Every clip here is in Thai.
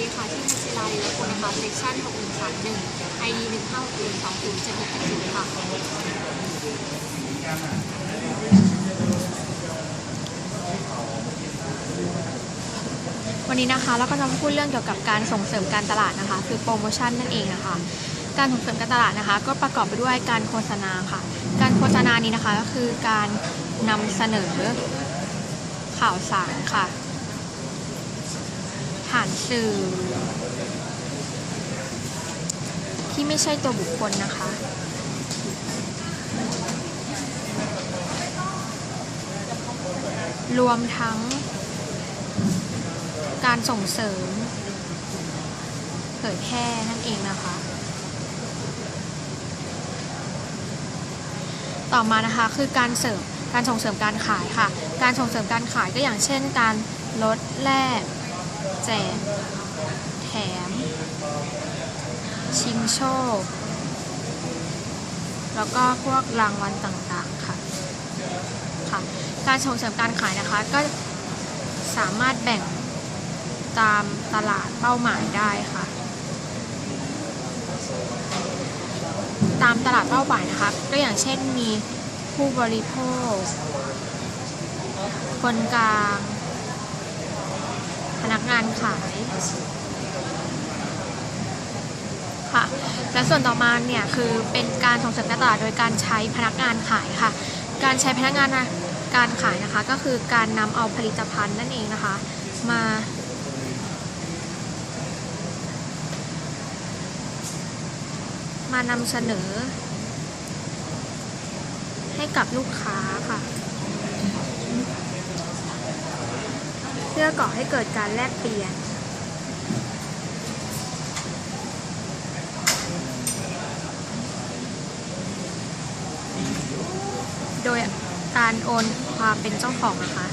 ดีค่ะชื่อนัชลาลีละคุณนะคะเซสชั่น6131 ID 15620 7680ค่ะวันนี้นะคะเราก็จะมาพูดเรื่องเกี่ยวกับการส่งเสริมการตลาดนะคะ คือโปรโมชั่นนั่นเองนะคะ การส่งเสริมการตลาดนะคะ ก็ประกอบไปด้วยการโฆษณาค่ะ การโฆษณานี้นะคะก็คือการนำเสนอข่าวสารค่ะ ผ่านสื่อ ที่ไม่ใช่ตัวบุคคลนะคะ รวมทั้ง การส่งเสริม เผยแพร่นั่นเองนะคะ ต่อมานะคะคือการเสริมการส่งเสริมการขายค่ะ การส่งเสริมการขายก็อย่างเช่นการลดแลก แจก แถม ชิงโชค แล้วก็พวกรางวัลต่างๆค่ะค่ะการส่งเสริมการขายนะคะก็สามารถแบ่งตามตลาดเป้าหมายได้ค่ะ ตามตลาดเป้าหมายนะคะก็อย่างเช่นมีผู้บริโภค คนกลาง นักงานขายค่ะ และส่วนต่อมาเนี่ยคือเป็นการส่งเสริมการตลาดโดยการใช้พนักงานขายค่ะ การใช้พนักงานการขายนะคะก็คือการนำเอาผลิตภัณฑ์นั่นเองนะคะ มา มานำเสนอให้กับลูกค้าค่ะ เพื่อก่อให้เกิดการแลกเปลี่ยน โดยการโอนความเป็นเจ้าของนะคะ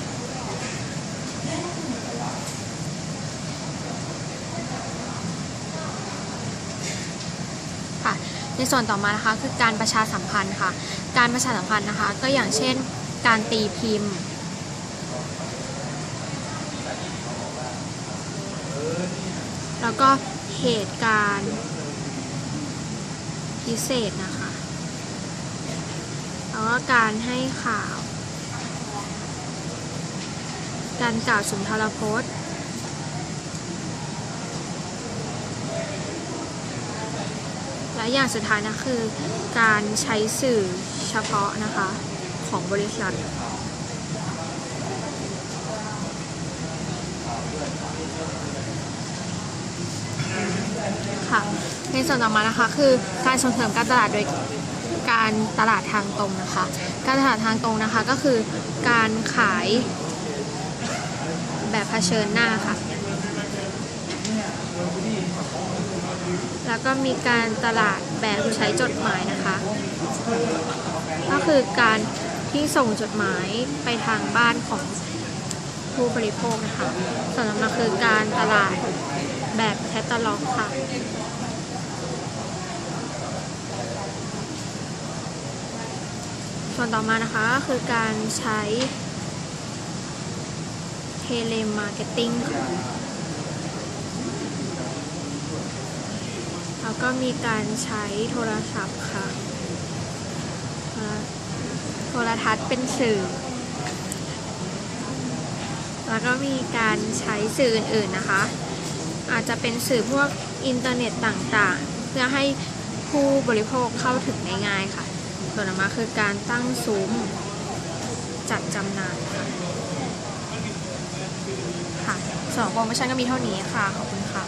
ค่ะ ในส่วนต่อมานะคะคือการประชาสัมพันธ์ค่ะ การประชาสัมพันธ์นะคะ ก็อย่างเช่นการตีพิมพ์ แล้วก็เหตุการณ์พิเศษนะคะแล้วก็การให้ข่าว การกล่าวสุนทรพจน์และอย่างสุดท้ายนะคือการใช้สื่อเฉพาะนะคะของบริษัท ค่ะ ใน ส่วนต่อมานะคะ คือการส่งเสริมการตลาดโดยการตลาดทางตรงนะคะ การตลาดทางตรงนะคะก็คือการขายแบบเผชิญหน้าค่ะ แล้วก็มีการตลาดแบบใช้จดหมายนะคะ ก็คือการที่ส่งจดหมายไปทางบ้านของผู้บริโภคนะคะส่วนต่อมาคือการตลาดแบบแคตตาล็อกค่ะ ส่วนต่อมานะคะก็คือการใช้เทเลมาร์เก็ตติ้งค่ะแล้วก็มีการใช้โทรศัพท์ค่ะ โทรทัศน์เป็นสื่อ แล้วก็มีการใช้สื่ออื่นๆนะคะ อาจจะเป็นสื่อพวกอินเทอร์เน็ตต่างๆ เพื่อให้ผู้บริโภคเข้าถึงได้ง่ายค่ะ ส่วนมาคือการตั้งซุ้มจัดจำหน่ายค่ะค่ะสองโปรโมชั่นก็มีเท่านี้ค่ะ ขอบคุณค่ะ